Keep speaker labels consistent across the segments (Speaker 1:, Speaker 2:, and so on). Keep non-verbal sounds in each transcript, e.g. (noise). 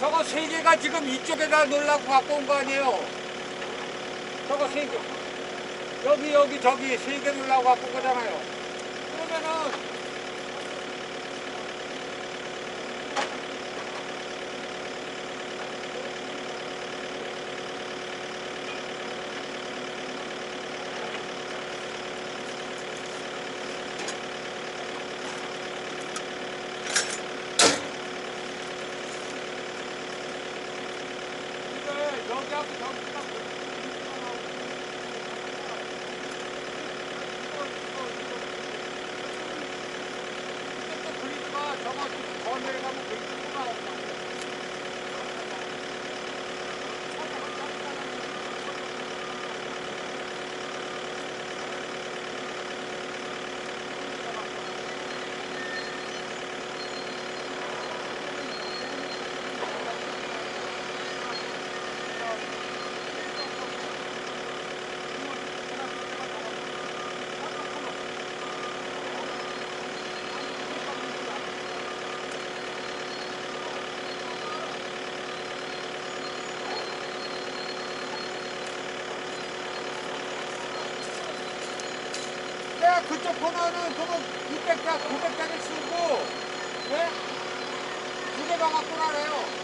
Speaker 1: 저거 세 개가 지금 이쪽에다 놓으려고 갖고 온 거 아니에요? 저거 세 개. 여기, 여기, 저기 세개 놓으려고 갖고 온 거잖아요. 그러면은 이게 여기하고 저기가 그리드가 저거 더 내려가면 그리드가 나온다. 그쪽 코너는 그거 600자, 900짜리 쓰고, 예? 두개 박았고 나래요.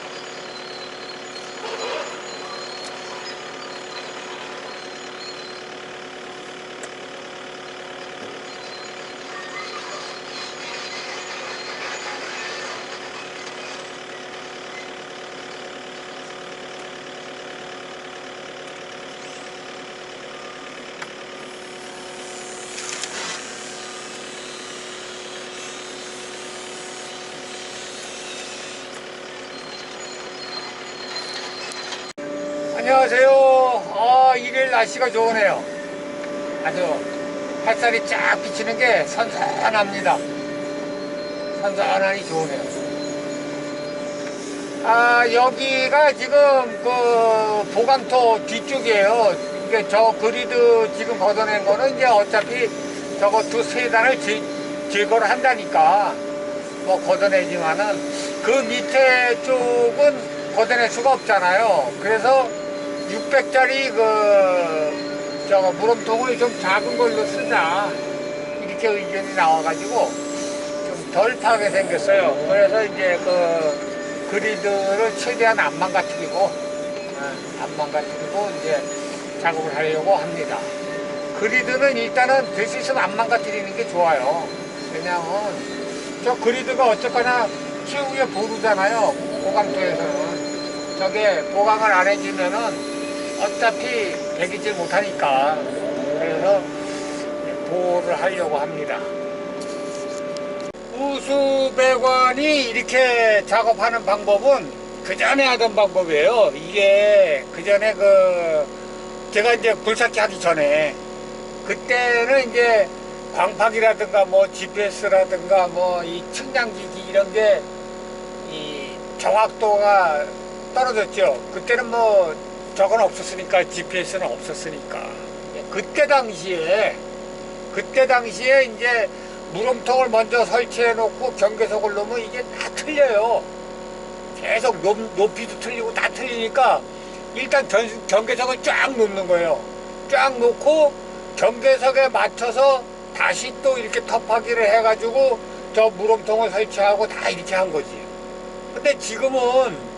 Speaker 1: 안녕하세요. 아, 일요일 날씨가 좋으네요. 아주 햇살이 쫙 비치는 게 선선합니다. 선선하니 좋으네요. 아, 여기가 지금 그 보강토 뒤쪽이에요. 이게 저 그리드 지금 걷어낸 거는 이제 어차피 저거 두 세 단을 제, 제거를 한다니까 뭐 걷어내지만은 그 밑에 쪽은 걷어낼 수가 없잖아요. 그래서 600짜리 그 저거 물음통을 좀 작은 걸로 쓰자 이렇게 의견이 나와가지고 좀 덜 타게 생겼어요. 그래서 이제 그 그리드를 최대한 안 망가뜨리고 어, 안 망가뜨리고 이제 작업을 하려고 합니다. 그리드는 일단은 될 수 있으면 안 망가뜨리는 게 좋아요. 왜냐면 저 그리드가 어쨌거나 최후의 보루잖아요. 보강토에서는 저게 보강을 안 해주면은 어차피 배기질 못하니까 그래서 보호를 하려고 합니다. 우수배관이 이렇게 작업하는 방법은 그 전에 하던 방법이에요. 이게 그 전에 그 제가 이제 불삭기 하기 전에 그때는 이제 광팍이라든가 뭐 GPS라든가 뭐 이 측량기기 이런 게 이 정확도가 떨어졌죠. 그때는 뭐 저건 없었으니까 GPS는 없었으니까 그때 당시에 그때 당시에 이제 물음통을 먼저 설치해 놓고 경계석을 놓으면 이게 다 틀려요. 계속 높, 높이도 틀리고 다 틀리니까 일단 전, 경계석을 쫙 놓는 거예요. 쫙 놓고 경계석에 맞춰서 다시 또 이렇게 텁하기를 해가지고 저 물음통을 설치하고 다 이렇게 한 거지. 근데 지금은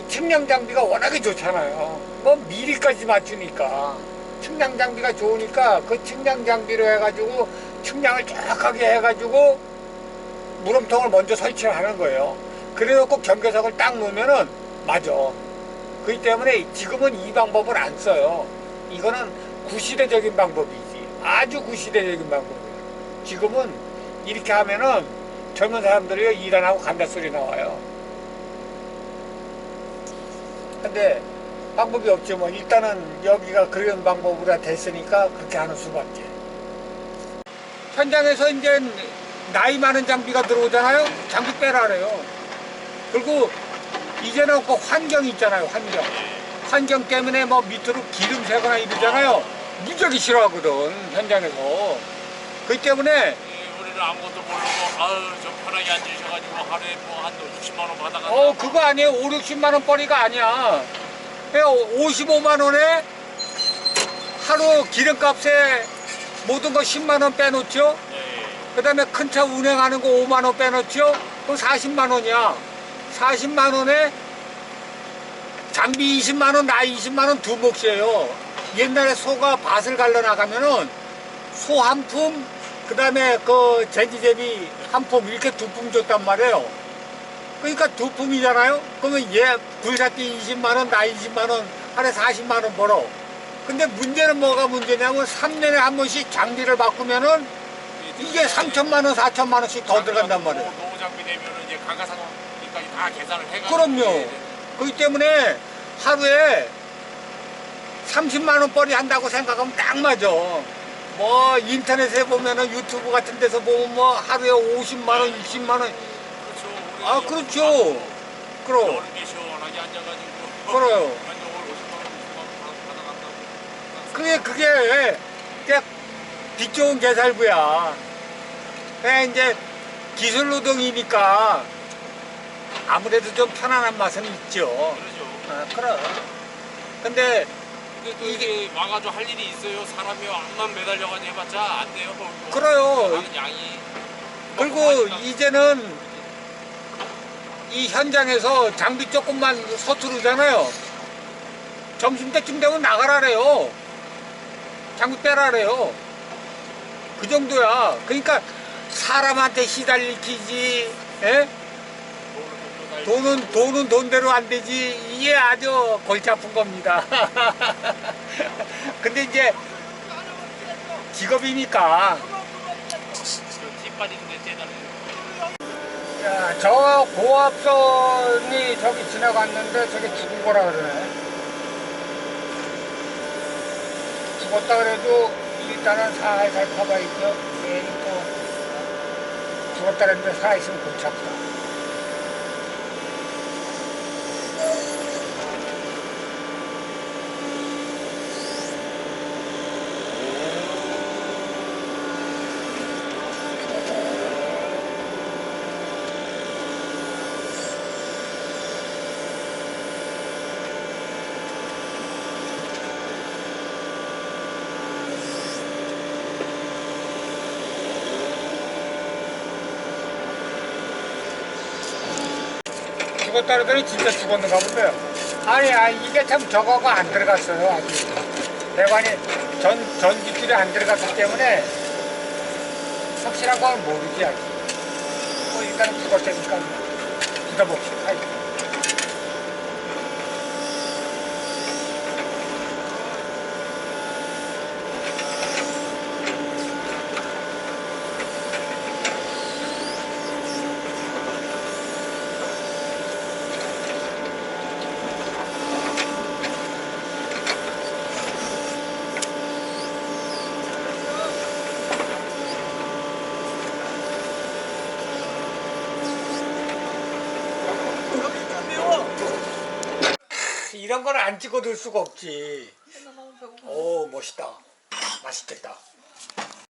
Speaker 1: 이 측량 장비가 워낙에 좋잖아요. 뭐 미리까지 맞추니까 측량 장비가 좋으니까 그 측량 장비로 해가지고 측량을 정확하게 해가지고 물음통을 먼저 설치를 하는 거예요. 그래놓고 경계석을 딱 놓으면은 맞아. 그렇기 때문에 지금은 이 방법을 안 써요. 이거는 구시대적인 방법이지. 아주 구시대적인 방법이에요. 지금은 이렇게 하면은 젊은 사람들이 일안 하고 간다 소리 나와요. 근데 방법이 없죠. 뭐 일단은 여기가 그런 방법으로 다 됐으니까 그렇게 하는 수밖에. 현장에서 이제 나이 많은 장비가 들어오잖아요. 장비 빼라 그래요. 그리고 이제는 그 환경이 있잖아요. 환경. 환경 때문에 뭐 밑으로 기름 새거나 이러잖아요. 무지하게 싫어하거든 현장에서. 그렇기 때문에
Speaker 2: 우리는 아무것도 모르고 아유 좀 편하게 앉으셔가지고 하루에 뭐한 60만 원 받아가.
Speaker 1: 어 그거 아니에요. 5, 60만 원 벌이가 아니야. 55만 원에 하루 기름값에 모든 거 10만 원 빼놓죠?
Speaker 2: 네.
Speaker 1: 그 다음에 큰 차 운행하는 거 5만 원 빼놓죠? 그럼 40만 원이야. 40만 원에 장비 20만 원, 나 20만 원 두 몫이에요. 옛날에 소가 밭을 갈러 나가면은 소 한 품, 그 다음에 그 제지제비 한 품 이렇게 두 품 줬단 말이에요 그러니까 두 품이잖아요 그러면 얘 불사띠 20만 원, 나 20만 원, 하루에 40만 원 벌어 근데 문제는 뭐가 문제냐면 3년에 한 번씩 장비를 바꾸면은 이게 3천만 원, 4천만 원씩 더 들어간단 말이에요.
Speaker 2: 노후 장비 되면은 이제 감가상각까지 다 계산을 해가지고.
Speaker 1: 그럼요. 그렇기 때문에 하루에 30만 원 벌이 한다고 생각하면 딱 맞아. 뭐 인터넷에 보면은 유튜브 같은 데서 보면 뭐 하루에 50만 원, 60만 원.
Speaker 2: 그렇죠.
Speaker 1: 아 그렇죠. 그럼. 그래요.
Speaker 2: 한정을 50만 원, 60만 원 받아간다고.
Speaker 1: 그게 그게 그냥 빚 좋은 개살구야. 그냥 이제 기술 노동이니까 아무래도 좀 편안한 맛은 있죠.
Speaker 2: 그러죠.
Speaker 1: 아, 그럼. 근데
Speaker 2: 근데 또 이게 와가지고 할 일이 있어요. 사람이 암만 매달려가지고 해봤자 안 돼요. 뭐
Speaker 1: 그래요.
Speaker 2: 하는 양이.
Speaker 1: 그리고 이제는 이 현장에서 장비 조금만 서투르잖아요. 점심 때쯤 되면 나가라래요. 장비 빼라래요. 그 정도야. 그러니까 사람한테 시달리키지, 예? 돈은 돈은 돈대로 안 되지. 이게 아주 골치 아픈 겁니다. (laughs) 근데 이제 직업이니까 저 고압선이 저기 지나갔는데 저게 죽은 거라 그러네. 죽었다 그래도 일단은 살살 커봐야죠. 죽었다 그랬는데 살아있으면 골치 아프다. 죽었다 그러더니 진짜 죽었는가 본데요. 아니, 아니, 이게 참 저거가 안 들어갔어요, 아직. 배관이 전, 전기줄이 안 들어갔기 때문에 확실한 건 모르지, 아직. 뭐, 일단 죽었으니까 믿어봅시다. 아이고. 이런 거는 안 찍어둘 수가 없지. 오, 멋있다. 맛있겠다.